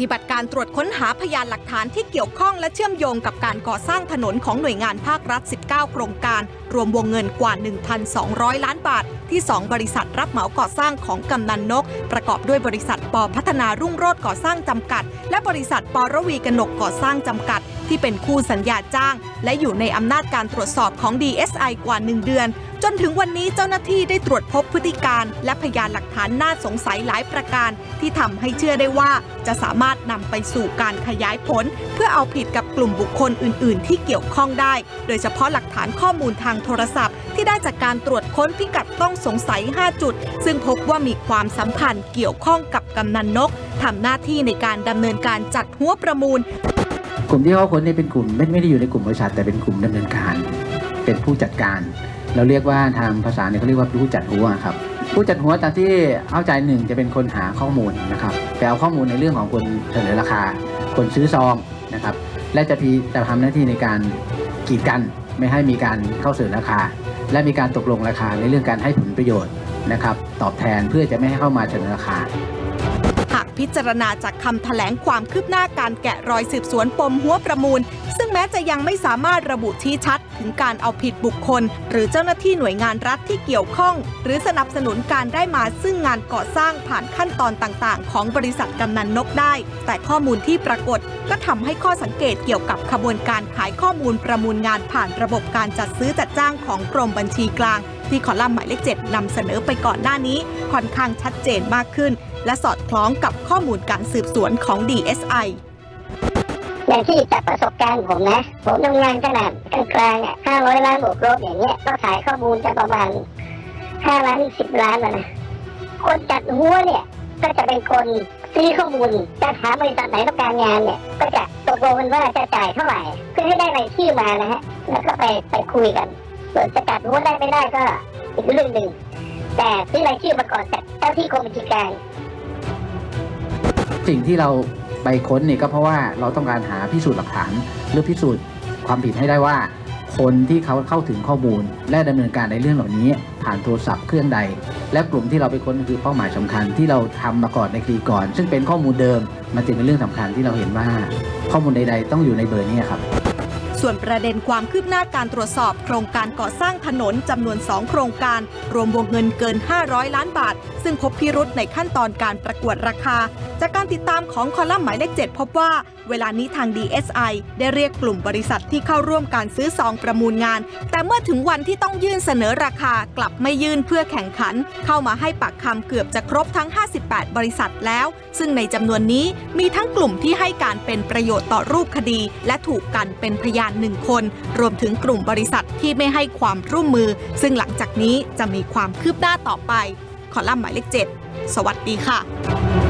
ฏิบัติการตรวจค้นหาพยานหลักฐานที่เกี่ยวข้องและเชื่อมโยงกับการก่อสร้างถนนของหน่วยงานภาครัฐ 19 โครงการ รวมวงเงินกว่า 1,200 ล้านบาท ที่ 2 บริษัทรับเหมาก่อสร้างของกำนันนก ประกอบด้วยบริษัทปอพัฒนารุ่งโรจน์ก่อสร้างจำกัด และบริษัทปอรวีกนกก่อสร้างจำกัด ที่เป็นคู่สัญญาจ้าง และอยู่ในอำนาจการตรวจสอบของ DSI กว่า 1 เดือน จนถึงวันนี้เจ้าหน้าที่ได้ตรวจพบพฤติการ และพยานหลักฐานน่าสงสัยหลายประการ ที่ทำให้เชื่อได้ว่าจะสามารถนำไปสู่การขยายผล เพื่อเอาผิดกับกลุ่มบุคคลอื่น ๆ ที่เกี่ยวข้องได้ โดยเฉพาะหลักฐานข้อมูลทางโทรศัพท์ ที่ได้จากการตรวจค้นพิกัดต้องสงสัย 5 จุด ซึ่งพบว่ามีความสัมพันธ์เกี่ยวข้องกับกำนันนกทำหน้าที่ในการดำเนินการจัดหัวประมูล กลุ่มที่เขาค้นเนี่ยเป็นกลุ่มไม่ไม่ได้อยู่ในกลุ่มบริษัทแต่เป็นกลุ่มดำเนินการ เป็นผู้จัดการ เราเรียกว่าทางภาษาเนี่ยเขาเรียกว่าผู้จัดหัวครับผู้จัดหัวตามที่เข้าใจหนึ่งจะเป็นคนหาข้อมูลนะครับไปเอาข้อมูลในเรื่องของคนเสนอราคา คนซื้อซองนะครับและจะพีจะทำหน้าที่ในการกีดกันไม่ให้มีการเข้าเสนอราคา และมีการตกลงราคาในเรื่องการให้ผลประโยชน์นะครับตอบแทนเพื่อจะไม่ให้เข้ามาเสนอราคาากพิจารณาจากคำแถลงความคืบหน้าการแกะรอยสืบสวนปมหัวประมูล ซึ่งแม้จะยังไม่สามารถระบุชี้ชัด ถึงการเอาผิดบุคคล หรือเจ้าหน้าที่หน่วยงานรัฐที่เกี่ยวข้อง หรือสนับสนุนการได้มาซึ่งงานก่อสร้างผ่านขั้นตอนต่างๆ ของบริษัทกำนันนกได้ แต่ข้อมูลที่ปรากฏ ก็ทำให้ข้อสังเกตเกี่ยวกับขบวนการขายข้อมูลประมูลงานผ่านระบบการจัดซื้อจัดจ้างของกรมบัญชีกลาง ที่คอลัมน์หมายเลขเจ็ดนำเสนอไปก่อนหน้านี้ค่อนข้างชัดเจนมากขึ้น และสอดคล้องกับข้อมูลการสืบสวนของ DSI อย่างที่จากประสบการณ์ผมนะ ผมทำงานขนาดกลางๆอะห้าร้อยล้านบวกลบอย่างเงี้ยก็ขายข้อมูลจะประมาณห้าล้านสิบล้านนะนะคนจัดหัวเนี่ยก็จะเป็นคนซื้อข้อมูลจะหาบริษัทไหนต้องการงานเนี่ย ก็จะตกลงกันว่าจะจ่ายเท่าไหร่ เพื่อให้ได้รายชื่อมานะฮะ แล้วก็ไปไปคุยกันส่วนจะจัดหัวได้ไม่ได้ก็ อีกเรื่องหนึ่งแต่ซื้อรายชื่อมาก่อนจากเจ้าที่กรมบัญชีกลางสิ่งที่เราไปค้นเนี่ยก็เพราะว่าเราต้องการหาพิสูจน์หลักฐาน หรือพิสูจน์ความผิดให้ได้ว่า คนที่เขาเข้าถึงข้อมูล และดำเนินการในเรื่องเหล่านี้ ผ่านโทรศัพท์เครื่องใด และกลุ่มที่เราไปค้นคือเป้าหมายสำคัญที่เราทำมาก่อนในคดีก่อน ซึ่งเป็นข้อมูลเดิมมันจึงเป็นเรื่องสำคัญที่เราเห็นว่าข้อมูลใด ๆ ต้องอยู่ในเบอร์นี้ครับ ส่วนประเด็นความคืบหน้าการตรวจสอบโครงการก่อสร้างถนนจำนวน 2 โครงการ รวมวงเงินเกิน 500 ล้านบาท ซึ่งพบพิรุษในขั้นตอนการประกวดราคา จากการติดตามของคอลัมน์หมายเลข 7 พบว่า เวลานี้ทาง DSI ได้เรียกกลุ่มบริษัทที่เข้าร่วมการซื้อซองประมูลงาน แต่เมื่อถึงวันที่ต้องยื่นเสนอราคากลับไม่ยื่นเพื่อแข่งขัน เข้ามาให้ปากคำเกือบจะครบทั้ง 58 บริษัทแล้ว ซึ่งในจำนวนนี้มีทั้งกลุ่มที่ให้การเป็นประโยชน์ต่อรูปคดี และถูกกันเป็นพยานหนึ่งคน รวมถึงกลุ่มบริษัทที่ไม่ให้ความร่วมมือ ซึ่งหลังจากนี้จะมีความคืบหน้าต่อไป ขอลัมน์หมายเลข7สวัสดีค่ะ